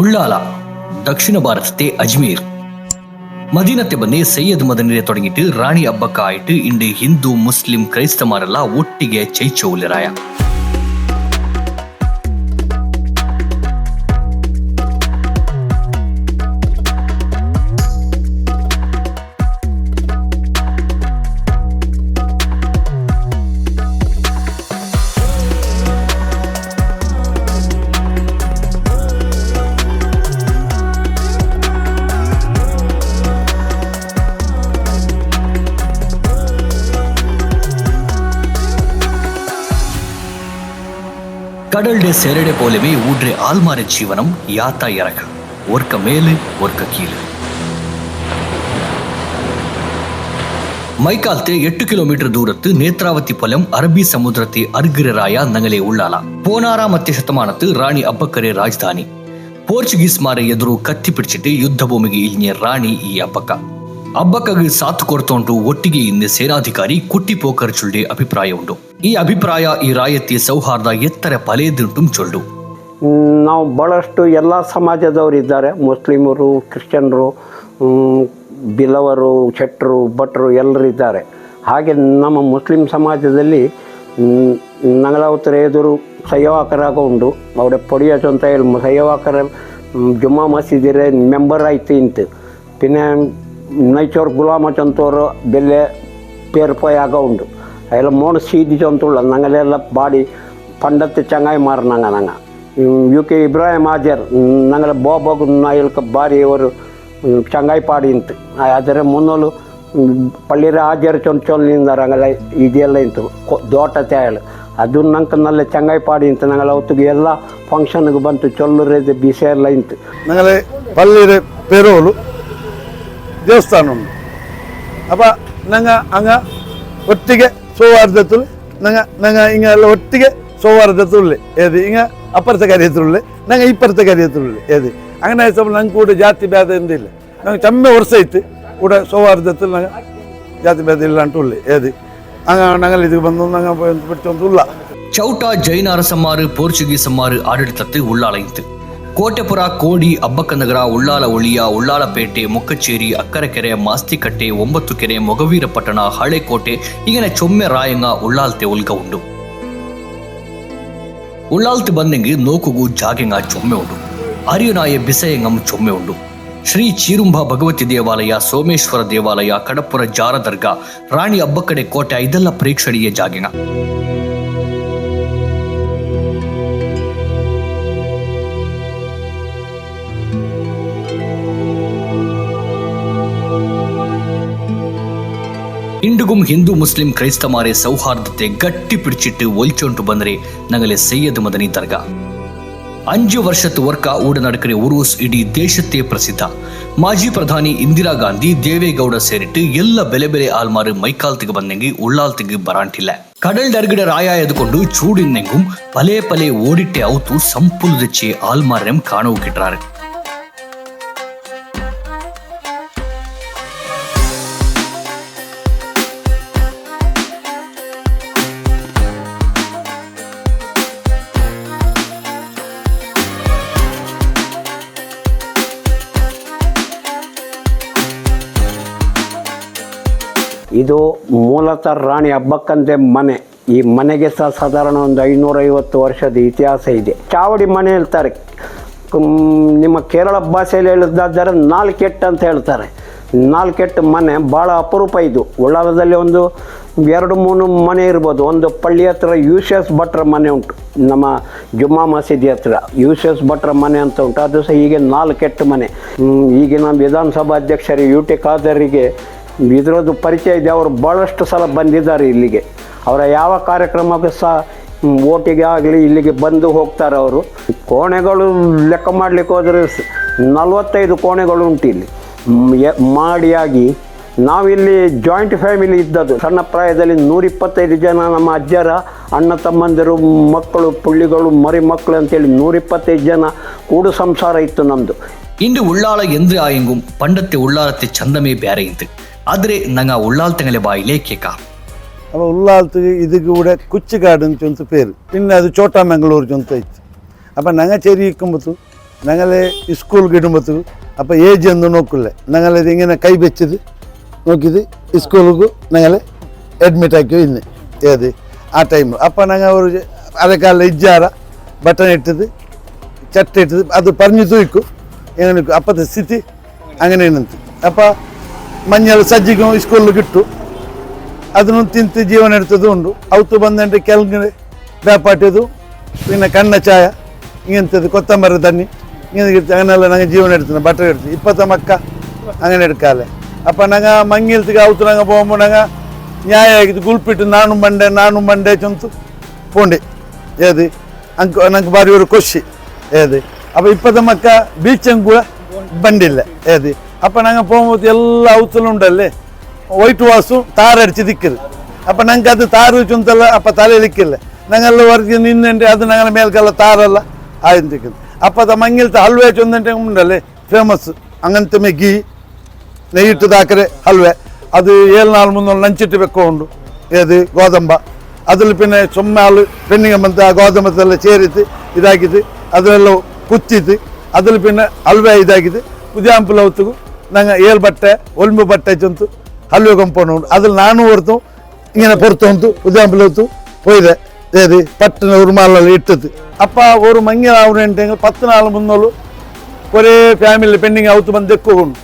ಉಳ್ಳಾಲ, ದಕ್ಷಿಣ பாரதத்தே ಅಜ್ಮೀರ್. ಮದೀನತ್ತೆ ಬಂದೇ ಸೈಯದ್ ಮದನಿರೆ ತೊಡಗಿಟ್ಟು, ರಾಣಿ ಹಬ್ಬಕ್ಕಾಯಿಟ್ಟು, ಇಂಡು ಹಿಂದೂ, ಮುಸ್ಲಿಂ ಕ್ರೈಸ್ತ ಮಾರಲ್ಲ ಒಟ್ಟಿಗೆ ಚೈಚೌಲ್ಯರಾಯ ಕಡಲ್ಡೆ ಸೆರೆಡೆ ಪೋಲೆಮೆ ಊಡ್ರೆ ಆಲ್ಮಾರೆ ಜೀವನಂ ಯಾತ ಎರಕ ಒರ್ಕ ಮೇಲೆ ಒರ್ಕ ಕೀಳು மைக்கால்தே எட்டு கிலோமீட்டர் தூரத்து நேத்ராவதி பலம் அரபி சமுதிரத்தை அருகிறராயா நங்களே உள்ளாலா போனாரா மத்திய ಶತಮಾನத்து ರಾಣಿ ಅಬ್ಬಕ್ಕರೆ ರಾಜಧಾನಿ ಪೋರ್ಚುಗೀಸ್ ಮಾರೆ ಎದುರು ಕತ್ತಿ ಪಿಡಿಚಿಟ್ಟು ಯುದ್ಧ ಭೂಮಿಗೆ ಇಲ್ಲಿಯ ರಾಣಿ ಈ ಅಬ್ಬಕ್ಕ ಅಬ್ಬಕ್ಕಗೆ ಸಾಥ್ ಕೊಡ್ತೊಂಡು ಒಟ್ಟಿಗೆ ಇನ್ನೆ ಸೇನಾಧಿಕಾರಿ ಕುಟ್ಟಿ ಪೋಕರ್ ಚುಳ್ಳೆ ಅಭಿಪ್ರಾಯ ಉಂಟು ಈ ಅಭಿಪ್ರಾಯ, ಈ ರಾಯತಿ ಸೌಹಾರ್ದ ಎತ್ತರ ಪಲೆಯದುಂಟು ಚೊಳ್ಳು ನಾವು ಭಾಳಷ್ಟು ಎಲ್ಲ ಸಮಾಜದವರು ಇದ್ದಾರೆ. ಮುಸ್ಲಿಮರು, ಕ್ರಿಶ್ಚಿಯನ್ರು ಬಿಲವರು ಶೆಟ್ಟರು ಭಟ್ರು ಎಲ್ಲರೂ ಇದ್ದಾರೆ. ಹಾಗೆ ನಮ್ಮ ಮುಸ್ಲಿಂ ಸಮಾಜದಲ್ಲಿ ನಂಗಲಾವತರ ಎದುರು ಸಹ್ಯವಾಕರಾಗ ಉಂಡು ಅವಡೆ ಪೊಡಿಯೋಚು ಅಂತ ಹೇಳಿ ಸಯ್ಯವಾಕರ ಜುಮ್ಮಾ ಮಸೀದಿರೆ ಮೆಂಬರ್ ಆಯ್ತು ಇಂತ. ಪಿನ್ನೆ ನೈಚೋರ್ ಗುಲಾಮ ಚಂತೋರು ಬೆಲ್ಲೆ ಪೇರ್ಪಾಯಾಗ ಉಂಡು അയാൾ മോണ് സീതി ചൊന്തുള്ള ഞങ്ങളെല്ല ബാടി പണ്ടത്തെ ചങ്ങായിമാർ ഞങ്ങ ഞങ്ങ ಯು ಕೆ ಇಬ್ರಾಹಿಂ ಆಜರ್ ನಂಗಲ ಬೋಬೋಗ್ ಅಯ್ಯಲ್ಕ ಬಾರಿ ಅವರು ಚಂಗಾಯಿ ಪಾಡಿ ಇಂತು ಅದರ ಮುನ್ನೋಲು ಪಳ್ಳಿರ ಆಜರ್ ಚೊಂದ್ ಚೊಲ್ಲಿಂದ ರಂಗಲ ಇದೆಲ್ಲ ಇಂತು ಕೊ- ದೋಟ ತೇಳು ಅದು ನಂಗೆ ನಲ್ಲ ಚಂಗಾಯಿ ಪಾಡಿ ಇಂತು ನಂಗಲ ಹೊತ್ತಿಗೆ ಎಲ್ಲ ಫಂಕ್ಷನ್ಗೆ ಬಂತು ಚೊಲ್ಲುರೇದು ಬಿಸಿ ಎಲ್ಲ ಇಂತು ഞങ്ങളെ പള്ളിയുടെ പെരോളു ದೇವಸ್ಥಾನ ಉಂಟು ಅಪ್ಪ ನಂಗೆ ಹಂಗ ಒಟ್ಟಿಗೆ ಸೋವಾರದತ್ತುಲ್ ನಂಗೆ ನಂಗೆ ಹಿಂಗೆ ಎಲ್ಲ ಒಟ್ಟಿಗೆ ಸೋವಾರದತ್ತುಳ್ಳಿ ಏದು ಹಿಂಗೆ ಅಪ್ಪರ್ತ ಕರಿಯತ್ರುಳ್ಳಿ ನಂಗೆ ಇಪ್ಪರ್ತ ಕರಿಯತ್ರುಳ್ಳಿ ಏದು ಅಂಗನ ಸ್ವಲ್ಪ ನಂಗೆ ಕೂಡ ಜಾತಿ ಭೇದ ಇಲ್ಲ ನಂಗೆ ಚಮ್ಮೆ ವರ್ಷ ಐತಿ ಕೂಡ ಸೋವಾರದತ್ತುಲ್ ನಂಗೆ ಜಾತಿ ಭೇದ ಇಲ್ಲ ಅಂತ ಉಳ್ಳಿ ಏದು ಹಂಗ ನಂಗಲ್ಲಿ ಇದಕ್ಕೆ ಬಂದು ನಂಗೆ ಬಿಟ್ಟು ಅಂತ ಉಲ್ಲ சவுட்டா ஜெயின் அரசமாறு போர்ச்சுகீஸ் அம்மாறு ஆடளித்தத்தை உள்ளாலைந்து ಕೋಟೆಪುರ, ಕೋಡಿ, ಅಬ್ಬಕ್ಕನಗರ, ಉಳ್ಳಾಲ ಉಳಿಯ ಉಳ್ಳಾಲಪೇಟೆ, ಮುಕ್ಕಚೇರಿ, ಅಕ್ಕರಕೆರೆ, ಮಾಸ್ತಿಕಟ್ಟೆ, ಒಂಬತ್ತು ಕೆರೆ ಮೊಗವೀರಪಟ್ಟಣ ಹಳೆಕೋಟೆ, ಈಗಿನ ಚೊಮ್ಮೆ ರಾಯಂಗ ಉಳ್ಳಾಲ್ತೆ ಉಲ್ಗ ಉಂಡು. ಉಳ್ಳಾಲ್ತೆ ಬಂದೆಂಗಿ ನೋಕುಗು ಜಾಗೆಂಗ ಚೊಮ್ಮೆ ಉಂಡು. ಅರಿಯುನಾಯ ಬಿಸಯಂಗಂ ಚೊಮ್ಮೆ ಉಂಡು. ಶ್ರೀ ಚೀರುಂಬ ಭಗವತಿ ದೇವಾಲಯ, ಸೋಮೇಶ್ವರ ದೇವಾಲಯ, ಕಡಪುರ ಜಾರ ದರ್ಗಾ ರಾಣಿ ಅಬ್ಬಕ್ಕಡೆ ಕೋಟೆ ಇದೆಲ್ಲ ಪ್ರೇಕ್ಷಣೀಯ ಜಾಗೆಂಗ. ಎಂದಿಗೂ ಹಿಂದೂ ಮುಸ್ಲಿಂ ಕ್ರೈಸ್ತ ಮಾರೆ ಸೌಹಾರ್ದತೆ ಗಟ್ಟಿ ಪಿಡಿಚಿಟ್ಟು ಒಲ್ಚೊಂಟು ಬಂದರೆ ನಗಲೆ ಸೈಯದ್ ಮದನಿ ದರ್ಗಾ അഞ്ചു വർഷത്തുവർക്ക ഉടൻ നടക്കുന്ന ഉറൂസ് ഇടീ ദേശത്തെ പ്രസിദ്ധ ಮಾಜಿ ಪ್ರಧಾನಿ ಇಂದಿರಾ ಗಾಂಧಿ ದೇವೇಗೌಡ ಸೇರಿಟ್ಟು ಎಲ್ಲ ಬೆಲೆ ಬೆಲೆ ಆಲ್ಮಾರು ಮೈಕಾಲ್ತಿಗೆ ಬಂದಂಗೆ ಉಳ್ಳಾಲ್ತಿಗೆ ಬರಾಂಟಿಲ್ಲ கடல் டர்கிட ராயாயதுகொண்டு சூடின்னெங்கும் பலே பலே ஓடிட்டே அவுத்து சம்புலுதிச்சே ஆல்மாரியம் காணவுக்கிட்டாரு ಇದು ಮೂಲತಃ ರಾಣಿ ಹಬ್ಬಕ್ಕಂತೆ ಮನೆ. ಈ ಮನೆಗೆ ಸಹ ಸಾಧಾರಣ ಒಂದು ಐನೂರೈವತ್ತು ವರ್ಷದ ಇತಿಹಾಸ ಇದೆ. ಚಾವಡಿ ಮನೆ ಹೇಳ್ತಾರೆ. ನಿಮ್ಮ ಕೇರಳ ಭಾಷೆಯಲ್ಲಿ ಹೇಳಿದಾದರೆ ನಾಲ್ಕೆಟ್ಟು ಅಂತ ಹೇಳ್ತಾರೆ. ನಾಲ್ಕೆಟ್ಟು ಮನೆ ಭಾಳ ಅಪರೂಪ ಇದು. ಉಳ್ಳಾಲದಲ್ಲಿ ಒಂದು ಎರಡು ಮೂರು ಮನೆ ಇರ್ಬೋದು. ಒಂದು ಪಳ್ಳಿ ಹತ್ರ ಯು ಭಟ್ರ ಮನೆ ಉಂಟು. ನಮ್ಮ ಜುಮ್ಮಾ ಮಸೀದಿ ಹತ್ರ ಯು ಸಿ ಭಟ್ರ ಮನೆ ಅಂತ ಉಂಟು. ಅದು ಸಹ ಈಗ ನಾಲ್ಕೆಟ್ಟು ಮನೆ. ಈಗಿನ ವಿಧಾನಸಭಾ ಅಧ್ಯಕ್ಷರಿಗೆ ಯು ಟಿ ಖಾದರಿಗೆ ಇದರದ್ದು ಪರಿಚಯ ಇದೆ. ಅವರು ಭಾಳಷ್ಟು ಸಲ ಬಂದಿದ್ದಾರೆ ಇಲ್ಲಿಗೆ. ಅವರ ಯಾವ ಕಾರ್ಯಕ್ರಮಕ್ಕೂ ಸಹ ಓಟಿಗೆ ಆಗಲಿ, ಇಲ್ಲಿಗೆ ಬಂದು ಹೋಗ್ತಾರೆ ಅವರು. ಕೋಣೆಗಳು ಲೆಕ್ಕ ಮಾಡಲಿಕ್ಕೆ ಹೋದರೆ ನಲವತ್ತೈದು ಕೋಣೆಗಳು ಉಂಟು ಇಲ್ಲಿ. ಮಾಡಿಯಾಗಿ ನಾವಿಲ್ಲಿ ಜಾಯಿಂಟ್ ಫ್ಯಾಮಿಲಿ ಇದ್ದದ್ದು. ಸಣ್ಣ ಪ್ರಾಯದಲ್ಲಿ ನೂರಿಪ್ಪತ್ತೈದು ಜನ ನಮ್ಮ ಅಜ್ಜರ, ಅಣ್ಣ ತಮ್ಮಂದಿರು, ಮಕ್ಕಳು, ಪುಳ್ಳಿಗಳು ಮರಿ ಮಕ್ಕಳು ಅಂತೇಳಿ ನೂರಿಪ್ಪತ್ತೈದು ಜನ ಕೂಡು ಸಂಸಾರ ಇತ್ತು ನಮ್ಮದು ಇಂದು ಉಳ್ಳಾಳ ಎಂದ್ರೆ ಆಯಂಗುಂ ಪಂಡತ್ತೆ ಉಳ್ಳಾಳತ್ತೆ ಚಂದಮೇ ಬ್ಯಾರೆ ಇಂತು അതിരെ നങ്ങ ഉള്ളാൽത്തങ്ങളെ ಬಾಯಿಲೆ ಕೇಕ. ಅವ ಉಳ್ಳಾಲ್ತಿಗೆ ಇದಕ್ಕೆ ಕೂಡ ಕುಚ್ಚಿಕಾಡು ಅಂತ ಪೇರು. ಇನ್ನು ಅದು ಚೋಟ ಮಂಗಳೂರು ಅಂತ ಇತ್ತು ಅಪ್ಪ ನಂಗೆ ಚೇರಿ ಇಕ್ಕಂಬತ್ತು ഞങ്ങളെ സ്കൂൾ കിടുമ്പത്തു അപ്പൊ ഏജ് ഒന്ന് നോക്കില്ലേ ഞങ്ങളിത് ഇങ്ങനെ കൈ വെച്ചത് നോക്കിയത് സ്കൂൾക്ക് ഞങ്ങളെ അഡ്മിറ്റ് ആക്കിയോ ഇന്ന് ഏത് ആ ടൈമിൽ അപ്പൊ ഞങ്ങൾ ഒരു അരക്കാലിൽ ഇജ്ജാറ ബട്ടൺ ഇട്ടത് ചട്ട ഇട്ടത് അത് പറഞ്ഞു തൂക്കും എങ്ങനെ അപ്പത്തെ സ്ഥിതി അങ്ങനെ അപ്പൊ ಮಂಜಳು ಸಜ್ಜಿಗೆ ಇಸ್ಕೂಲು ಗಿಟ್ಟು. ಅದನ್ನು ತಿಂತು ಜೀವನ ಇಡ್ತದ್ದು ಉಂಡು. ಅವತ್ತು ಬಂದಂಟೆ ಕೆಳಗೆ ಬೇಪಾಟಿದು ಇನ್ನು ಕಣ್ಣ ಚಾಯ ಇಂಗಂತದ್ದು ಕೊತ್ತಂಬರಿ ತಣ್ಣಿ ಇಂಗಿರ್ತೀವಿ ಅಂಗನೆಲ್ಲ ನಂಗೆ ಜೀವನ ಇಡ್ತೀನಿ ಬಟ್ಟೆ ಇಡ್ತೀನಿ ಇಪ್ಪತ್ತ ಮಕ್ಕ ಅಂಗನೆ ಇಡ್ಕಾಲೆ ಅಪ್ಪ ನಂಗೆ ಮಂಗಿಲ್ತಿಗೆ ಅವತ್ತು ನಂಗೆ ಬೋಂಬು, ನಂಗೆ ನ್ಯಾಯ ಆಗಿದ್ದು ಗುಲ್ಪಿಟ್ಟು, ನಾನು ಮಂಡೆ ನಾನು ಮಂಡೆ ಚಂತು ಪೋಂಡೆ. ಏದಿ ಅಂಕ, ನಂಗೆ ಬಾರಿ ಇವರು ಖುಷಿ ಏದಿ ಅಪ್ಪ ಇಪ್ಪತ್ತ ಮಕ್ಕ ಬೀಚಂಗೆ ಕೂಡ ಬಂಡಿಲ್ಲ ಏದಿ அப்போ நாங்கள் போகும்போது எல்லா அவுத்தலும் உண்டல்லே. ஒயிட் வாஷும் தார் அடித்து திக்குது அப்போ நாங்கள் அது தார் வச்சுந்தல அப்போ தலையில் இக்கல நாங்கள் எல்லாம் வரைக்கும் நின்று அது நாங்கள் மேல்கால தாரெல்லாம் ஆயிருந்துக்குது அப்போ அதை மங்கிலத்தை ஹல்வே வச்சுந்தே உண்டல்லே ஃபேமஸ் அங்கனத்துமே கீ நெய்யிட்டு தாக்கரே ஹல்வே ಅದು ಏಳು ನಾಲ್ ಮುಂದೊಂದು ನಂಚಿಟ್ಟು ಬೆಕ್ಕೊಂಡು ಏದು ಗೋದಂಬ ಅದ್ರಲ್ಲಿ ಪಿನ್ನೆ ಸೊಮ್ಮಾಲು ಪೆನ್ನಿಗೆ ಬಂತ ಆ ಗೋದಂಬದೆಲ್ಲ ಸೇರಿತು ಇದಾಗಿದ್ದು ಅದರೆಲ್ಲ ಕುತ್ತಿದ್ದು ಅದ್ರಲ್ಲಿ ಪಿನ್ನೆ ಅಲ್ವೆ ಇದಾಗಿದ್ದು ಉದ್ಯಾಂಪುಲ ಹೊತ್ತಿಗೂ நாங்கள் ஏழு பட்டை ஒலிம்பு பட்டை சொந்து ಹಲ್ಲು ಕಂಪೌಂಡ್ ಉಂಟು ಅದ್ರಲ್ಲಿ ನಾನು ಹೊರತು ಇಂಗಿನ ಪೊರ್ತು ಉಂಟು ಉದಾಂಬಲ್ ಹೊತ್ತು போயிது சரி பட்டுன உருமாலில் இட்டுது அப்பா ஒரு மங்கில் ஆகுனேன்ட்டு பத்து நாள் முன்னோல் ஒரே ஃபேமிலி பெண்ணிங் அவுத்து வந்து தெக்குகணும்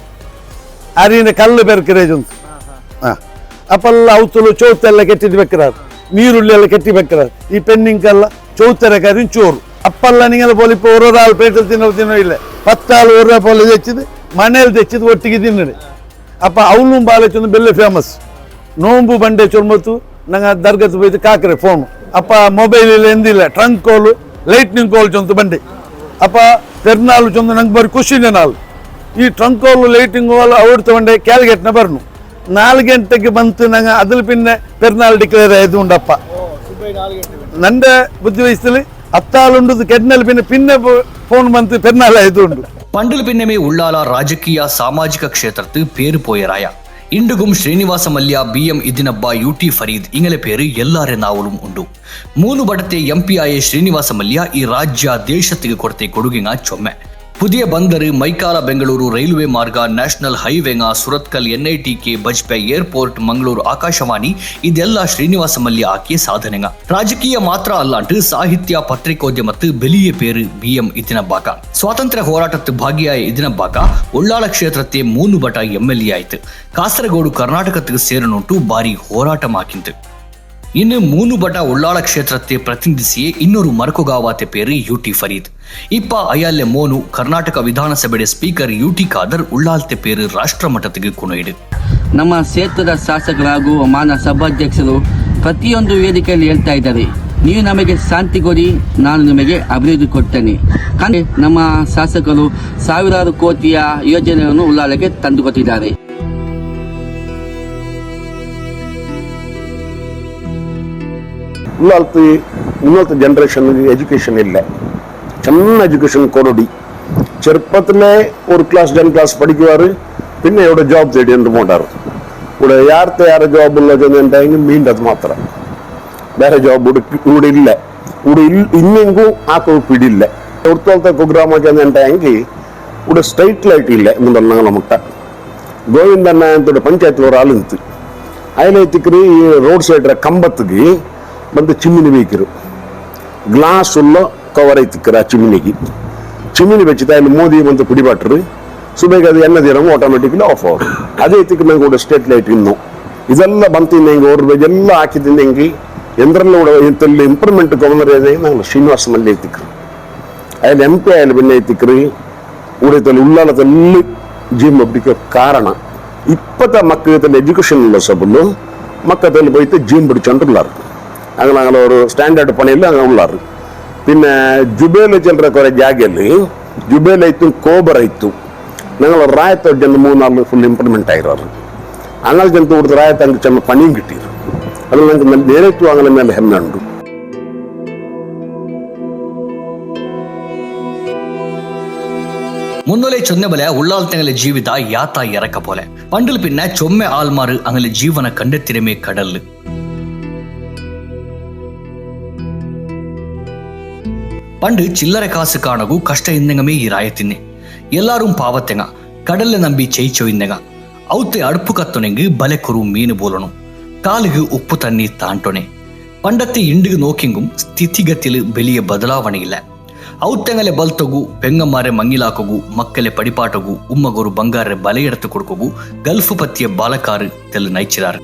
அரியின கல் பெருக்கிறேஜ் உண்டு அப்பல்ல அவுத்துல ಚೌತೆಲ್ಲ ಕೆಟ್ಟಿದ್ದು ಬೆಕ್ಕರಾರು ನೀರುಳ್ಳೆಲ್ಲ ಕೆಟ್ಟಿ ಬೆಕ್ಕರಾರು ಈ ಪೆಣ್ಣಿಂಗೆಲ್ಲ ಚೌತೆರ ಕರಿ ಚೋರು அப்பெல்லாம் நீங்கள் போல் இப்போ ஒரு ஒரு ஆள் பேட்டில் தின்னோ தின்னோ இல்லை பத்தாள் ஒரு போல் வச்சுது ಮನೇಲಿ ತೆಚ್ಚಿದ ಒಟ್ಟಿಗೆ ತಿನ್ನಡೆ ಅಪ್ಪ ಅವನು ಬಾಲಚಂದ್ರ ಬೆಲ್ಲೆ ಫೇಮಸ್ ನೋಂಬು ಬಂಡೆ ಚೊರ್ಮತ್ತು ನಂಗೆ ದರ್ಗತ್ ಬೈದು ಕಾಕ್ರೆ ಫೋನ್ ಅಪ್ಪ ಮೊಬೈಲ್ ಇಲ್ಲ, ಎಂದಿಲ್ಲ. ಟ್ರಂಕ್ ಕೋಲು ಲೈಟ್ನಿಂಗ್ ಕೋಲ್ ಚೊಂದು ಬಂಡೆ ಅಪ್ಪ ಪೆರ್ನಾಲು ಚೊಂದು ನಂಗೆ ಬರೀ ಖುಷಿ ನಾಲ್. ಈ ಟ್ರಂಕ್ ಕೋಲು ಲೈಟಿಂಗ್ ಕೋಲ್ ಅವ್ರತ ಬಂಡೆ ಕ್ಯಾಲ್ಗೆಟ್ನ ಬರ್ನು. ನಾಲ್ಕು ಗಂಟೆಗೆ ಬಂತು ನಂಗೆ ಅದ್ರ ಪಿನ್ನೆ ಪೆರ್ನಾಲ್ ಡಿಕ್ಲೇರ್ ಆಯ್ತು ಉಂಡಪ್ಪ. ನಂಡೆ ಬುದ್ಧಿ ವಯಸ್ಸಲ್ಲಿ ಹತ್ತಾಲುಂಡದು ಕೆಡ್ನಲ್ಲಿ ಪಿನ್ನೆ ಪಿನ್ನೆ ಫೋನ್ ಬಂತು, ಪೆರ್ನಾಲ್ ಆಯ್ತು ಉಂಡು. ಪಂಡುಲಪಿನ್ನಮೆ ಉಳ್ಳಾಲ ರಾಜಕೀಯ ಸಾಮಾಜಿಕ ಕ್ಷೇತ್ರಕ್ಕೆ പേരുപോയരായ ഇണ്ടുകും Srinivasa Mallya B M Idinabba U T Fareed ഇങ്ങനെ പേര് എല്ലാരെന്നാവളും ഉണ്ട് മൂന്ന് വടത്തെ എം പി ആയ ശ്രീനിവാസ മല്യ ഈ രാജ്യ ദേശത്തിക്ക് കൊടുത്ത കൊടുങ്ങ ചൊമ്മെ ಪುದಿಯ ಬಂದರ್ ಮೈಕಾಲ ಬೆಂಗಳೂರು ರೈಲ್ವೆ ಮಾರ್ಗ ನ್ಯಾಷನಲ್ ಹೈವೇನ ಸುರತ್ಕಲ್ ಎನ್ಐಟಿಕೆ ಬಜ್ಪೆ ಏರ್ಪೋರ್ಟ್ ಮಂಗಳೂರು ಆಕಾಶವಾಣಿ ಇದೆಲ್ಲ ಶ್ರೀನಿವಾಸ ಮಲ್ಯ ಆಕೆ ಸಾಧನೆಗ. ರಾಜಕೀಯ ಮಾತ್ರ ಅಲ್ಲಾಂಟು ಸಾಹಿತ್ಯ ಪತ್ರಿಕೋದ್ಯಮ ಬೆಲಿಯ ಪೇರು ಬಿ ಎಂ ಇದಿನ ಭಾಗ ಸ್ವಾತಂತ್ರ್ಯ ಹೋರಾಟത്ത് ಭಾಗಿಯಾಯ ಇದಿನ ಭಾಗ ಉಳ್ಳಾಳ ಕ್ಷೇತ್ರಕ್ಕೆ ಮೂನು ಬಟ ಎಂ ಎಲ್ ಎ ಆಯ್ತು. ಕಾಸರಗೋಡು ಕರ್ನಾಟಕಕ್ಕೆ ಸೇರನುಂಟು ಭಾರಿ ಹೋರಾಟಮಾಕಿಂತು. ಇನ್ನು ಮೂನುಬಟ ಉಳ್ಳಾಳ ಕ್ಷೇತ್ರಕ್ಕೆ ಪ್ರತಿನಿಧಿಸಿಯೇ ಇನ್ನೂರು ಮರಕುಗಾವಾತೆ ಪೇರಿ ಯುಟಿ ಫರೀದ್. ಇಪ್ಪ ಅಯಾಲೆ ಮೋನು, ಕರ್ನಾಟಕ ವಿಧಾನಸಭೆ ಸ್ಪೀಕರ್ ಯು ಟಿ ಖಾದರ್ ಉಳ್ಳಾಲ್ತೆ ಪೇರು ರಾಷ್ಟ್ರ ಮಟ್ಟಕ್ಕೆ ನಮ್ಮ ಕ್ಷೇತ್ರದ ಶಾಸಕರಾಗುವ ಮಾನ ಸಭಾಧ್ಯಕ್ಷರು ಪ್ರತಿಯೊಂದು ವೇದಿಕೆಯಲ್ಲಿ ಹೇಳ್ತಾ ಇದ್ದಾರೆ. ನೀವು ನಮಗೆ ಶಾಂತಿ ಕೊಡಿ, ನಾನು ನಿಮಗೆ ಅಭಿವೃದ್ಧಿ ಕೊಡ್ತೇನೆ. ನಮ್ಮ ಶಾಸಕರು ಸಾವಿರಾರು ಕೋಟಿಯ ಯೋಜನೆಯನ್ನು ಉಳ್ಳಾಲಕ್ಕೆ ತಂದುಕೊಟ್ಟಿದ್ದಾರೆ. ಇನ್ನೊತ್ತು ഇന്നത്തെ ജനറേഷനിൽ എഡ്യൂക്കേഷൻ ഇല്ല ചെന്ന എഡ്യൂക്കേഷൻ കുറടി ചെറുപ്പത്തിലെ ഒരു ക്ലാസ് ടെൻ ക്ലാസ് പഠിക്കുവാർ പിന്നെ ഇവിടെ ജോബ് തേടി എന്ത് പോണ്ടാറ് ഇവിടെ യാർത്തെ യാറെ ജോബ് ഉള്ളത് എന്നുണ്ടെങ്കിൽ മീണ്ടത് മാത്രം വേറെ ജോബ് ഇവിടെ ഇല്ല ഇവിടെ ഇന്നെങ്കും ആക്കും പിടിയില്ല എവിടുത്തോളത്തെ കുഗ്രാമൊക്കെ എന്നുണ്ടെങ്കിൽ ഇവിടെ സ്റ്റേറ്റിലായിട്ടില്ല എന്ന് പറഞ്ഞാൽ നമുക്ക് ഗോവിന്ദൻ നായനത്തോടെ പഞ്ചായത്തിൽ ഒരാൾ നിർത്തി അതിലെത്തിക്കറി റോഡ് സൈഡിലെ കമ്പത്തേക്ക് ಬಂದು ಚಿಮ್ಮಿನಿ ಬೇಕಿರು ಗ್ಲಾಸ್ ಉಲ್ಲ ಕವರ್ ಐತಿಕ್ಕರು ಆ ಚಿಮ್ಮಿನಿಗೆ ಚಿಮ್ಮಿನಿ ಬೆಚ್ಚಿದ ಅಲ್ಲಿ ಮೋದಿ ಬಂದು ಪಿಡಿಬಾಟ್ರು ಸುಬೇಗ ಅದು ಎಣ್ಣೆ ದಿನ ಆಟೋಮೆಟಿಕ್ಲಿ ಆಫ್ ಅವರು ಅದೇ ಐತಿಕ್ಕೆ ನಂಗೆ ಕೂಡ ಸ್ಟೇಟ್ ಲೈಟ್ ಇನ್ನು ಇದೆಲ್ಲ ಬಂತಿಂದ ಹೆಂಗೆ ಅವ್ರ ಎಲ್ಲ ಹಾಕಿದಿಂದ ಹೆಂಗೆ ಎಂದ್ರಲ್ಲ ಕೂಡ ಇಂತಲ್ಲಿ ಇಂಪ್ರೂವ್ಮೆಂಟ್ ಗವರ್ನರ್ ಇದೆ ನಂಗೆ ಶ್ರೀನಿವಾಸ ಮಲ್ಲಿ ಐತಿಕ್ರು അതിൽ എം പി ആയാലും പിന്നെ എത്തിക്കറി ഇവിടെ ഉള്ളാലത്തല്ല ജിം ഒപ്പിക്ക കാരണ ഇപ്പത്തെ മക്കൾക്ക് എഡ്യൂക്കേഷൻ ഉള്ള സബുള്ളു മക്കത്തിൽ പോയിട്ട് ജിം പിടിച്ചോണ്ടുള്ളാറ് അങ്ങനെ അങ്ങനെ ഒരു ಸ್ಟ್ಯಾಂಡರ್ಡ್ ಪಣಿಯಲ್ಲಿ ಹಂಗೆ ಉಳ್ಳಾರು പിന്നെ ಜುಬೇಲ್ ಚೆಲ್ರ ಕೊರೆ ಜಾಗೆಯಲ್ಲಿ ಜುಬೇಲ್ ಐತು ಕೋಬರ್ ಐತು ഞങ്ങൾ റായത്ത് ജന മൂന്നാല് ഫുൾ ഇംപ്ലിമെന്റ് ആയിരാറ് അങ്ങനെ ജനത്ത് കൊടുത്ത് റായത്ത് അങ്ങ് ചെന്ന പണിയും കിട്ടിയത് അത് ഞങ്ങൾക്ക് നേരിട്ട് അങ്ങനെ മേലെ ഹെമ്മ ഉണ്ട് മുന്നോലെ ചൊന്നബല ഉള്ളാൽത്തങ്ങളെ ജീവിത യാത്ത ഇറക്ക പോലെ പണ്ടിൽ പിന്നെ ചൊമ്മ ആൽമാറ് അങ്ങനെ ജീവന കണ്ടെത്തിരമേ കടല് ಪಂಡು ಚಿಲ್ಲರೆ ಕಾಸು ಕಾಣಗೂ ಕಷ್ಟ ಇಂದಂಗಮೇ ಈ ರಾಯತಿನ್ನೆ ಎಲ್ಲಾರೂ ಪಾವತ್ತೆಂಗ ಕಡಲೆ ನಂಬಿ ಚೈಚೋ ಇಂದೆಂಗ ಅವತ್ತೆ ಅಡುಪು ಕತ್ತೊನೆಂಗ್ ಬಲೆ ಕುರು ಮೀನು ಬೋಲನು ಕಾಲಿಗೆ ಉಪ್ಪು ತಣ್ಣಿ ತಾಂಟೊನೆ പണ്ടത്തെ ഇണ്ടുക നോക്കിയെങ്കും സ്ഥിതിഗതിയിൽ വലിയ ബദലാവണയില്ല ഔത്തങ്ങളെ ബൽത്തകു പെങ്ങന്മാരെ മങ്ങിലാക്കകു മക്കളെ പടിപ്പാട്ടകു ഉമ്മകൊരു ബംഗാറെ ബലയെടുത്തു കൊടുക്കകു ഗൾഫ് പറ്റിയ ബാലക്കാറ് തെല്ലു നയിച്ചിരാറ്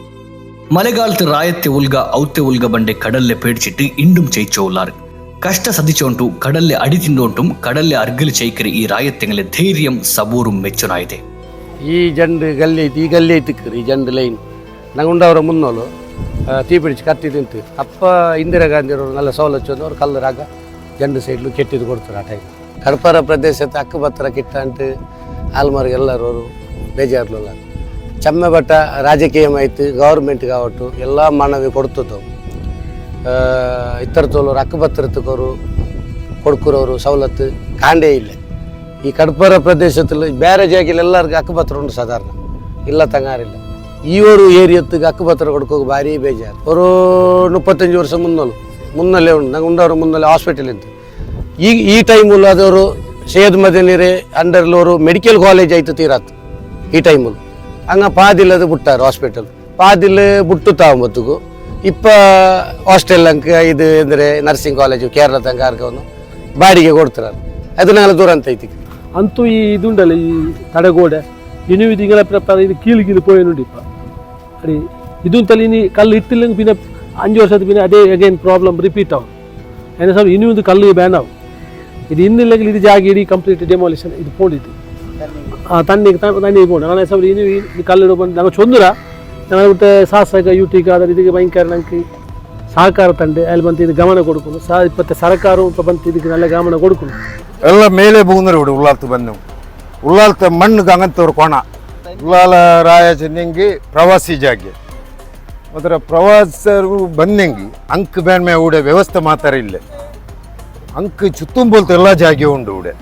മലകാലത്ത് റായത്തെ ഉൽഗ ഔത്തെ ഉൽഗ ബണ്ടെ കടലിലെ പേടിച്ചിട്ട് ഇണ്ടും ചെയ്ച്ചോളാറ് കഷ്ട സതിച്ചോണ്ടു ಅಡಿ അടി തിന്നോണ്ടും കടലിലെ അർഗിൽ ചെയ്ക്കരി ಈ രായത്തെങ്കിലെ ധൈര്യം സബൂറും മെച്ചുനായതേ ಈ ಜಂಡು ಗಲ್ಲಿ ಐತಿ ಈ ಗಲ್ಲಿ ಐತಿಕ್ರಿ ಈ ಜಂಡು ಲೈನ್. ನಂಗುಂಡವರ ಮುನ್ನೋಲು ತೀ ಪಿಡಿಚ್ ಕತ್ತಿ ತಿಂತು. ಅಪ್ಪ ಇಂದಿರಾ ಗಾಂಧಿ ಅವರು ನಲ್ಲ ಸವಲತ್ತು ಅಂದವರು ಕಲ್ಲರಾಗ ಜಂಡು ಸೈಡ್ಲು ಕೆಟ್ಟಿದ್ದು ಕೊಡ್ತಾರೆ ಆ ಟೈಮ್ ಕರ್ಪರ ಪ್ರದೇಶದ ಅಕ್ಕಬತ್ತರ ಕಿಟ್ಟ ಅಂಟು ಆಲ್ಮರ್ಗೆ ಎಲ್ಲರೂ ಅವರು ಬೇಜಾರ್ಲಿಲ್ಲ. ಚಮ್ಮೆ ಬಟ್ಟ ರಾಜಕೀಯ ಆಯ್ತು ಗೌರ್ಮೆಂಟ್ಗೆ ಆವಟ್ಟು ಎಲ್ಲ ಮಾನವಿ ಕೊಡ್ತದ್ದು ಇತರದೋರು ಅಕ್ಕಪತ್ರದವರು ಕೊಡ್ಕುರೋರು ಸವಲತ್ತು ಕಾಂಡೇ ಇಲ್ಲ. ಈ ಕಡ್ಪರ ಪ್ರದೇಶದಲ್ಲಿ ಬೇರೆ ಜಾಗಿಲ್ ಎಲ್ಲರಿಗೂ ಅಕ್ಕಪತ್ರ ಉಂಟು ಸಾಧಾರಣ. ಇಲ್ಲ ತಂಗಾರಿಲ್ಲ. ಈವರು ಏರಿಯತ್ತಿಗೆ ಅಕ್ಕಪತ್ರ ಕೊಡ್ಕೋಕೆ ಭಾರಿ ಬೇಜಾರು. ಅವರು ಮುಪ್ಪತ್ತಂಜು ವರ್ಷ ಮುನ್ನೋಲು ಮುನ್ನಲ್ಲೇ ಉಂಟು. ನಂಗೆ ಉಂಡವರು ಮುನ್ನಲ್ಲೇ ಹಾಸ್ಪಿಟಲ್ ಇತ್ತು ಈಗ ಈ ಟೈಮಲ್ಲಿ ಅದವರು ಸೇದ್ ಮದನೀರೆ ಅಂಡರ್ಲಿ ಅವರು ಮೆಡಿಕಲ್ ಕಾಲೇಜ್ ಆಯ್ತು ತೀರಾತು. ಈ ಟೈಮಲ್ಲಿ ಹಂಗ ಪಾದಿಲ್ಲದು ಬಿಟ್ಟಾರು ಹಾಸ್ಪಿಟಲ್ ಪಾದಿಲ್ಲ ಬಿಟ್ಟು ತಾವು ಇಪ್ಪ ಹಾಸ್ಟೆಲ್ ಅಂಕ ಇದು ಅಂದರೆ ನರ್ಸಿಂಗ್ ಕಾಲೇಜು ಕೇರಳ ತನಕ ಬಾಡಿಗೆ ಕೊಡ್ತಾರೆ ಅದು ನಾಳೆ ದೂರ ಅಂತ ಐತಿ. ಅಂತೂ ಈ ಇದುಂಡಲ್ಲ, ಈ ತಡೆಗೋಡೆ. ಇನ್ನು ಇದಿಂಗೆಲ್ಲ ಪ್ರಕಾರ ಇದು ಕೀಲಿಗಿದು ಪೋಯನುಂಡಿಪ್ಪ ಅಡಿ, ಇದುಂತಲ್ಲಿ ಇನ್ನು ಕಲ್ಲು ಇಟ್ಟಿಲ್ಲ ಪಿನ ಅಂಜು ವರ್ಷದ ಪಿನ ಅದೇ ಅಗೇನ್ ಪ್ರಾಬ್ಲಮ್ ರಿಪೀಟ್ ಆವು. ಏನೇ ಸಮ ಇನ್ನೂ ಒಂದು ಕಲ್ಲು ಬ್ಯಾನ್ ಆವು. ಇದು ಇನ್ನಿಲ್ಲ ಇದು ಜಾಗ ಇಡೀ ಕಂಪ್ಲೀಟ್ ಡೆಮಾಲಿಷನ್ ಇದು ಪೋಂಡಿದ್ದು. ತಣ್ಣಿಗೆ ತಣ್ಣಿಗೆ ಪೋಣ ನಾನು ಸಮ ಇನ್ನೂ ಈ ಕಲ್ಲು ಬಂದು ನಾವು ಚೊಂದರ ನಾನು ಬಿಟ್ಟು ಶಾಸಕ ಯೂಟಿಗೆ ಅದರ ಇದಕ್ಕೆ ಭಯಂಕರ ನಂಗೆ ಸಹಕಾರ ತಂಡೆ ಅಲ್ಲಿ ಬಂತು ಇದು ಗಮನ ಕೊಡ್ಕೊಂಡು ಸಾ ಇಪ್ಪತ್ತೆ ಸರ್ಕಾರವು ಇಪ್ಪ ಬಂತು ಇದಕ್ಕೆ നല്ല ಗಮನ ಕೊಡ್ಕೊಂಡು ಎಲ್ಲ ಮೇಲೆ ಬೂಂದ್ರೆ ಬಿಡು ಉಳ್ಳಾಲ್ತು ಬಂದವು ಉಳ್ಳಾಲ್ತ ಮಣ್ಣು ಗಂಗಂತವ್ರು ಕೋಣ ಉಳ್ಳಾಲ ರಾಯ ಚೆನ್ನಂಗಿ ಪ್ರವಾಸಿ ಜಾಗೆ ಮಾತ್ರ ಪ್ರವಾಸರು ಬಂದಂಗಿ ಅಂಕ್ ಬೇಣ್ಮೆ ಊಡೆ ವ್ಯವಸ್ಥೆ ಮಾತಾರ ಇಲ್ಲ ಅಂಕ್ ಚುತ್ತುಂಬೋಲ್ತು ಎಲ್ಲ ಜಾಗೆ ಉಂಡು ಊಡೆ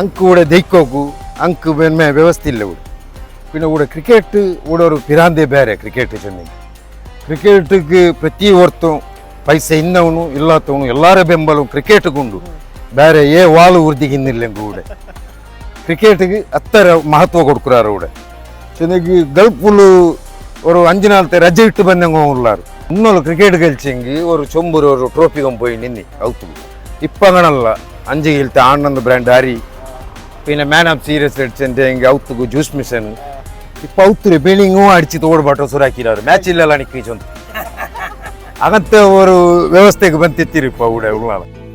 ಅಂಕ್ ಊಡೆ ದೈಕೋಗು ಅಂಕ್ ಬೇಣ್ಮೆ ವ್ಯವಸ್ಥೆ ಇಲ್ಲ ಊಡೆ പിന്നെ ഇവിടെ ಕ್ರಿಕೆಟ್ ಉಡೋರು ಪಿರಾಂದೆ ಬೇರೆ ಕ್ರಿಕೆಟ್ ಚೆನ್ನಿಗೆ ಕ್ರಿಕೆಟ್ಗೆ ಪ್ರತಿ ಹೊರ್ತು ಪೈಸೆ ಇನ್ನವನು ಇಲ್ಲತ್ತವನು ಎಲ್ಲರ ಬೆಂಬಲವು ಕ್ರಿಕೆಟ್ಗುಂಡು ಬೇರೆ ಏ ವಾಲು ಉರ್ದಿಗಿನ್ನಿಲ್ಲೆಂಗು ಕೂಡ ಕ್ರಿಕೆಟ್ಗೆ ಅತ್ತರ ಮಹತ್ವ ಕೊಡ್ಕುರಾರು ಕೂಡ ಚೆನ್ನಿಗೆ ಗಲ್ಪುಲು ஒரு அஞ்சு நாள் ரஜை விட்டு வந்தவங்க உள்ளார். இன்னொரு கிரிக்கெட் கழிச்சிங்க ஒரு சொம்பூர் ஒரு ட்ரோஃபிக்கும் போய் நின்று அவுத்து இப்போ நல்ல அஞ்சு கழித்து ஆனந்த் பிராண்ட் ஹரி பின்ன மேன் ஆஃப் சீரியஸ் அடிச்சுட்டு இங்கே அவுத்துக்கு ஜூஸ் மிஷன் ಪೌತ್ರಿ ಬೀಳಿಂಗು ಅಡಿಚಿ ತೋಡ್ ಬಾಟ್ರ ಸುರು ಹಾಕಿರೋರು ಮ್ಯಾಚ್ ಇಲ್ಲಲ್ಲ ನಿಕ್ಕೀಚ್ ಅಂತ ಅಗತ್ತ ಅವರು ವ್ಯವಸ್ಥೆಗೆ ಬಂತಿತ್ತಿರಿಪ್ಪ ಉಡ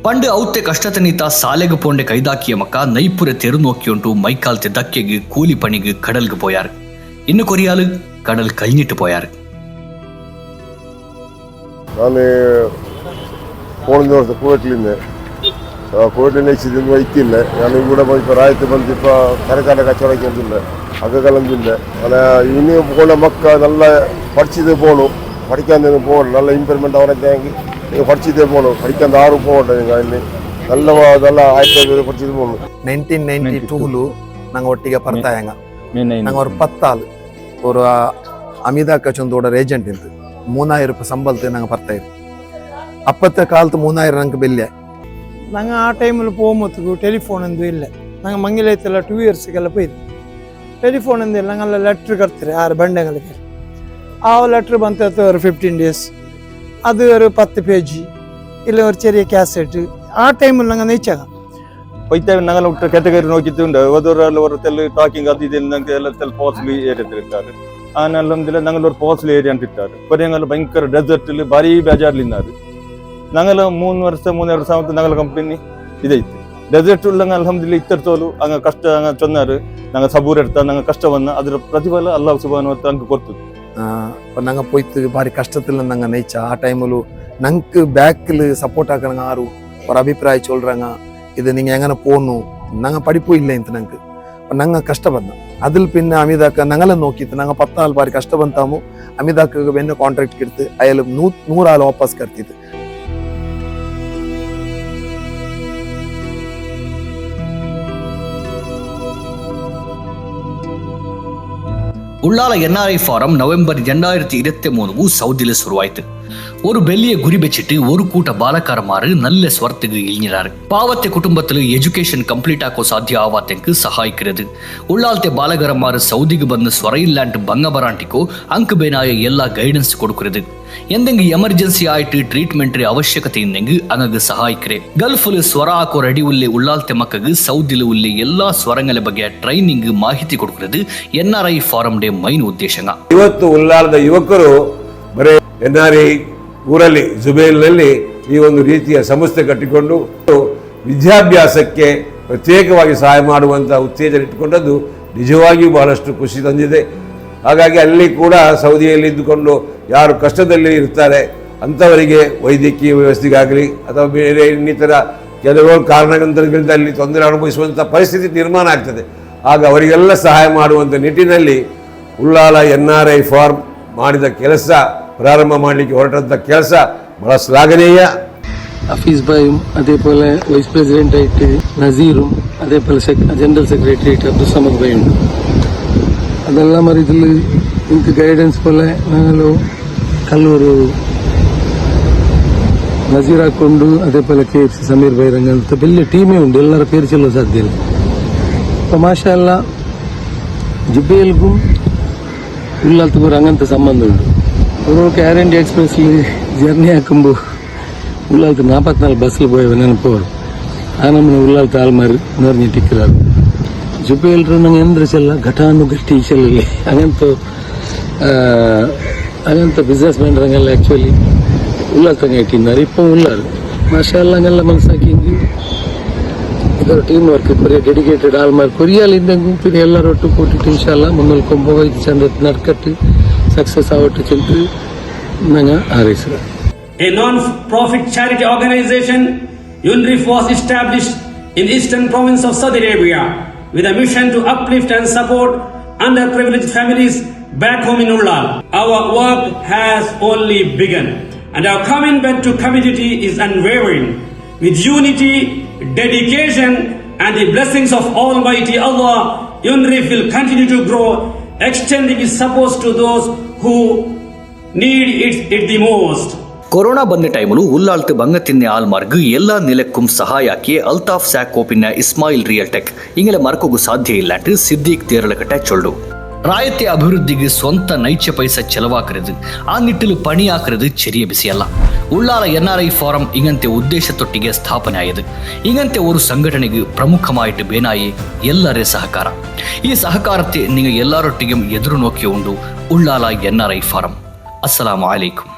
பண்டு அவுத்தே கஷ்டத்தை நீத்தா சாலைக்கு போண்டே கைதாக்கிய மக்கா நைப்புற தெரு நோக்கி மைக்கால் மைக்காலத்தை தக்கேக்கு கூலி பணிக்கு கடலுக்கு போயாரு. இன்னும் கொரியாலு? கடல் கழிஞ்சிட்டு போயாரு. நான் போன வருஷம் குவைட்லேருந்து ಕೋರ್ಡಿನೇಷನ್ ವೈತಿಲ್ಲ ನಾನು ಕೂಡ ಇಪ್ಪ ರಾಯತು ಬಂದು ಇಪ್ಪ ತರಕಾರಿ ಕಚ್ಚವಡಕ್ಕೆ ಇಲ್ಲ அங்கே கிளம்பில்ல ஆனால் இன்னும் போன மக்கள் நல்லா படிச்சது போகணும் படிக்காத போகணும் நல்ல இம்ப்ரூவ்மெண்ட் ஆகிற தேங்கி நீங்கள் படிச்சதே போகணும் படிக்காத யாரும் போகட்டும் நீங்கள் ಅಲ್ಲಿ நல்ல நல்ல ಆಯ್ತು படிச்சது போகணும் நைன்டீன் நைன்டி டூலு நாங்கள் ஒட்டிக பர்த்தாயங்க நாங்கள் ஒரு பத்தாள் ஒரு அமிதா கச்சந்தோட ஏஜென்ட் இருந்து மூணாயிரம் ரூபாய் சம்பளத்துக்கு நாங்கள் பர்த்தாயிரு அப்பத்த காலத்து மூணாயிரம் நாங்கள் பெல்லியே ನಂಗೆ ಆ ಟೈಮಲ್ಲಿ ಹೋಗ್ಮತ್ತಿಗೂ ಟೆಲಿಫೋನ್ ಅಂದು ಇಲ್ಲ ನಂಗೆ ಮಂಗಿಲೈತೆಲ್ಲ ಟೂ ಇಯರ್ಸ್ಗೆಲ್ಲ போயிது ಟೆಲಿಫೋನ್ ಅಂದು ಇಲ್ಲ ನಂಗೆಲ್ಲ ಲೆಟ್ರ್ ಕಟ್ತಾರೆ ಆರು ಬಂಡೆಗಳಿಗೆ ആ ലെറ്റർ ಬಂತದ್ದು ഒരു ഫിഫ്റ്റീൻ ഡേയ്സ് അത് ഒരു പത്ത് പേജ് ಇಲ್ಲ ഒരു ചെറിയ കാസറ്റ് ആ ടൈമിൽ ನಂಗೆ നെയ്ച്ചാകാം ಹೋಯ್ತೇವೆ ನಂಗೆಲ್ಲ ಊಟ ಕೆಟಗರಿ ನೋಕಿದ್ದುಂಡು ಓದೋರಲ್ಲಿ ஒரு ತೆಲ್ ಟಾಕಿಂಗ್ ಅದು ಇದು ನಂಗೆ ಎಲ್ಲ ತೆಲ್ ಪಾಸ್ಲಿ ಏರಿಯಾ ಇರ್ತಾರೆ ಆನಲ್ಲೊಂದಿಲ್ಲ ನಂಗೆಲ್ಲ ஒரு ಪಾಸ್ಲಿ ಏರಿಯಾ ಅಂತ ಇರ್ತಾರೆ ಕೊನೆಯಂಗೆಲ್ಲ ഞങ്ങൾ ಮೂರು ವರ್ಷ ಮೂರುವರೆ ಸಾವಿರ ഞങ്ങൾ ಕಂಪನಿ ಇದೈತೆ ಡೆಸರ್ಟ್ ಉಳ್ಳಂಗ ಅಲ್ಹಮ್ದಿಲ್ಲ ಇತ್ತರ್ತೋಲು ಹಂಗ ಕಷ್ಟ ಹಂಗ ಚೊನ್ನಾರು ನಂಗೆ ಸಬೂರ್ ಇರ್ತ ನಂಗೆ ಕಷ್ಟವನ್ನ ಅದರ ಪ್ರತಿಫಲ ಅಲ್ಲಾಹ್ ಸುಬಾನು ಅಂತ ಹಂಗೆ ಕೊಡ್ತದೆ ನಂಗೆ ಪೋಯ್ತು ಭಾರಿ ಕಷ್ಟದಲ್ಲಿ ನಂಗೆ ನೈಚ ಆ ಟೈಮಲ್ಲೂ ನಂಗೆ ಬ್ಯಾಕ್ಲ್ ಸಪೋರ್ಟ್ ಹಾಕಣಂಗ ಆರು ஒரு அபிப்பிராயம் சொல்கிறாங்க இது நீங்கள் எங்கே போகணும் நாங்கள் படிப்பு இல்லை இந்த நாங்கள் இப்போ நாங்கள் கஷ்டப்பட்டோம் அதில் பின்ன அமிதாக்கா நாங்களும் நோக்கித்து நாங்கள் பத்து நாள் பாரி கஷ்டப்பட்டாமோ அமிதாக்கு என்ன கான்ட்ராக்ட் கெடுத்து அதில் நூ நூறு ஆள் வாபஸ் கட்டிது ಉಳ್ಳಾಲ ಎನ್ಆರ್ಐ ಫಾರಂ ನವೆಂಬರ್ ಎರಡಾಯಿರತಿ ಇರುತ್ತೆ ಮೂರು ಸೌದಿಲಿ ಶುರುವಾಯಿತು ஒரு ಬೆಲ್ಲಿಯ ಗುರಿ ಬೆಚ್ಚಿಟ್ಟು ஒரு ಕೂಟ ಬಾಲಕಾರಮಾರು நல்ல ஸ்வரத்துக்கு இழிஞ்சிறாரு பாவத்தை குடும்பத்தில் எஜுகேஷன் கம்ப்ளீட் ஆக்கோ சாத்திய ஆவாத்தெங்கு ಸಹಾಯಕ್ಕಿರದು ಉಳ್ಳಾಲ್ತೆ ಬಾಲಗರಮಾರು ಸೌದಿಗೆ ಬಂದು ಸ್ವರ ಇಲ್ಲಾಂಟು ಬಂಗಬರಾಂಟಿಕೋ ಅಂಕು ಬೇನಾಯ ಎಲ್ಲ ಗೈಡೆನ್ಸ್ கொடுக்கிறது எந்தெங்க எமர்ஜென்சி ஆயிட்டு ட்ரீட்மெண்ட் ಅವಶ್ಯಕತೆ ಇಂದೆಂಗು ಅಂಗಗೆ ಸಹಾಯಕ್ರೆ ಗಲ್ಫ್ಲು ಸ್ವರ ಹಾಕೋ ರೆಡಿ ಉಲ್ಲಿ ಉಳ್ಳಾಲ್ತೆ ಮಕ್ಕಗೆ ಸೌದಿಲ ಉಲ್ಲಿ ಎಲ್ಲಾ ಸ್ವರಗಳ ಬಗ್ಗೆ ಟ್ರೈನಿಂಗ್ ಮಾಹಿತಿ ಕೊಡುಕ್ರದು ಎನ್ಆರ್ಐ ಫಾರಂ ಡೇ ಮೈನ್ ಉದ್ದೇಶಂಗ ಇವತ್ತು ಉಳ್ಳಾಲದ ಯುವಕರು ಬರೇ ಎನ್ ಆರ್ ಐ ಊರಲ್ಲಿ ಜುಬೇಲ್ನಲ್ಲಿ ಈ ಒಂದು ರೀತಿಯ ಸಂಸ್ಥೆ ಕಟ್ಟಿಕೊಂಡು ವಿದ್ಯಾಭ್ಯಾಸಕ್ಕೆ ಪ್ರತ್ಯೇಕವಾಗಿ ಸಹಾಯ ಮಾಡುವಂಥ ಉತ್ತೇಜನ ಇಟ್ಟುಕೊಂಡದ್ದು ನಿಜವಾಗಿಯೂ ಬಹಳಷ್ಟು ಖುಷಿ ತಂದಿದೆ. ಹಾಗಾಗಿ ಅಲ್ಲಿ ಕೂಡ ಸೌದಿಯಲ್ಲಿ ಇದ್ದುಕೊಂಡು ಯಾರು ಕಷ್ಟದಲ್ಲಿ ಇರ್ತಾರೆ ಅಂಥವರಿಗೆ ವೈದ್ಯಕೀಯ ವ್ಯವಸ್ಥೆಗಾಗಲಿ ಅಥವಾ ಬೇರೆ ಇನ್ನಿತರ ಕೆಲವು ಕಾರಣಗಳಿಂದ ಅಲ್ಲಿ ತೊಂದರೆ ಅನುಭವಿಸುವಂಥ ಪರಿಸ್ಥಿತಿ ನಿರ್ಮಾಣ ಆಗ್ತದೆ. ಆಗ ಅವರಿಗೆಲ್ಲ ಸಹಾಯ ಮಾಡುವಂಥ ನಿಟ್ಟಿನಲ್ಲಿ Ullal N R I forum ಮಾಡಿದ ಕೆಲಸ ಪ್ರಾರಂಭ ಮಾಡಲಿಕ್ಕೆ ಹೊರಟಂಥ ಕೆಲಸ ಬಹಳ ಶ್ಲಾಘನೀಯ ಹಫೀಸ್ ಬಾಯ್ ಅದೇ ಪೋಲ ವೈಸ್ ಪ್ರೆಸಿಡೆಂಟ್ ಆಯ್ತು ನಜೀರು ಅದೇ ಪೋಲ ಜನರಲ್ ಸೆಕ್ರೆಟರಿ ಆಯ್ತು ಅಬ್ದುಲ್ ಸಮದ್ ಬಾಯ್ ಉಂಟು. அதெல்லாம் மாதிரி இதில் இதுக்கு கைடன்ஸ் போல் நாங்களும் கல்லூர் நசீரா கொண்டு அதே போல் கேஎஃப்சி சமீர் பைரங்க அந்த பெரிய டீமே உண்டு எல்லாரும் பேர் சொல்ல சாத்தியம் இப்போ மாஷா எல்லாம் ஜிபேலுக்கும் உள்ளத்துக்கு ஒரு அங்கந்த சம்பந்தம் உண்டு ഒരു എയർ ഇന്ത്യ എക്സ്പ്രസ്സിൽ ജേർണി ആക്കുമ്പോൾ ഉള്ളാൾക്ക് നാൽപ്പത്തിനാല് ബസ്സിൽ പോയ നെനപ്പ് വരും ആ നമ്മൾ ഉള്ളാളത്തെ ആൾമാർ നിറഞ്ഞിട്ടിരിക്കുന്നത് ജുബയിലിട്ട് നമ്മൾ എന്ത് ചെല്ല ഘട്ടാനുഘട്ടി ചെല്ലല്ലേ അങ്ങനത്തെ അങ്ങനത്തെ ബിസിനസ് മാൻഡറങ്ങല്ല ആക്ച്വലി ഉള്ളാൾത്തങ്ങ ഇട്ടിരുന്നാർ ഇപ്പം ഉള്ളാൾ മഷാലങ്ങല്ല മനസ്സാക്കിയെങ്കിൽ ಇದರ ಟೀಮ್ ವರ್ಕ್ ಬರೀ ಡೆಡಿಕೇಟೆಡ್ ಆಲ್ ಮಾರ್ಕ್ ಕೊರಿಯಲ್ಲಿ ಇಂದಂಗೂ ಪಿರಿ ಎಲ್ಲರೊಟ್ಟು ಕೊಟ್ಟಿಟ್ಟು ಇನ್ಶಾಲ್ಲ ಮುನ್ನಲ್ಕೊಂಬೋಗಿ ಚಂದ ನಡ್ಕಟ್ಟು ಸಕ್ಸಸ್ ಆವಟ್ಟು ಚೆಂತು ನಂಗೆ ಹಾರೈಸಿದೆ A non-profit charity organization, UNRIF was established in eastern province of Saudi Arabia with a mission to uplift and support underprivileged families back home in Ullal. Our work has only begun and our commitment to community is unwavering. With unity, dedication and the blessings of Almighty Allah, UNRIF will continue to grow, Extending is supposed to those who need it, it the most. Corona ಬಂದ ಟೈಮಲ್ಲೂ ಉಲ್ಲಾಲ್ತ್ ಬಂಗತಿನ್ನೆ ಆಲ್ಮಾರ್ಗ್ ಎಲ್ಲಾ ನೆಲಕ್ಕೂ ಸಹಾಯಕ್ಕೆ ಅಲ್ತಾಫ್ ಸ್ಯಾಕೋಪಿನ Ismail real tech ಇಂಗೆಲ್ಲ ಮರಕೋಗೂ ಸಾಧ್ಯ ಇಲ್ಲ ಸಿದ್ದಿಕ್ ತೇರಲಕಟ್ಟ ಚೊಳ್ಳು ರಾಯತೆ ಅಭಿವೃದ್ಧಿಗೆ ಸ್ವಂತ ನೈಜ ಪೈಸ ಚೆಲವಾಕರದು. ಆ ನಿಟ್ಟಿಲು ಪಣಿಯಾಕರದು ಚೆರಿಯ ಬಿಸಿಯಲ್ಲ Ullal N R I forum ಇಂಗಂತೆ ಉದ್ದೇಶತೊಟ್ಟಿಗೆ ಸ್ಥಾಪನೆ ಆಯದು. ಇಂಗಂತೆ ಒಂದು ಸಂಘಟನೆಗೆ ಪ್ರಮುಖಮಾಯಿಟ್ಟು ಬೇನಾಯಿ ಎಲ್ಲರೇ ಸಹಕಾರ. ಈ ಸಹಕಾರತೆ ನೀವು ಎಲ್ಲರೊಟ್ಟಿಗೆ ಎದುರು ನೋಕಿ ಉಂಡು. Ullal N R I forum. ಅಸ್ಸಲಾಮು ಅಲೈಕುಂ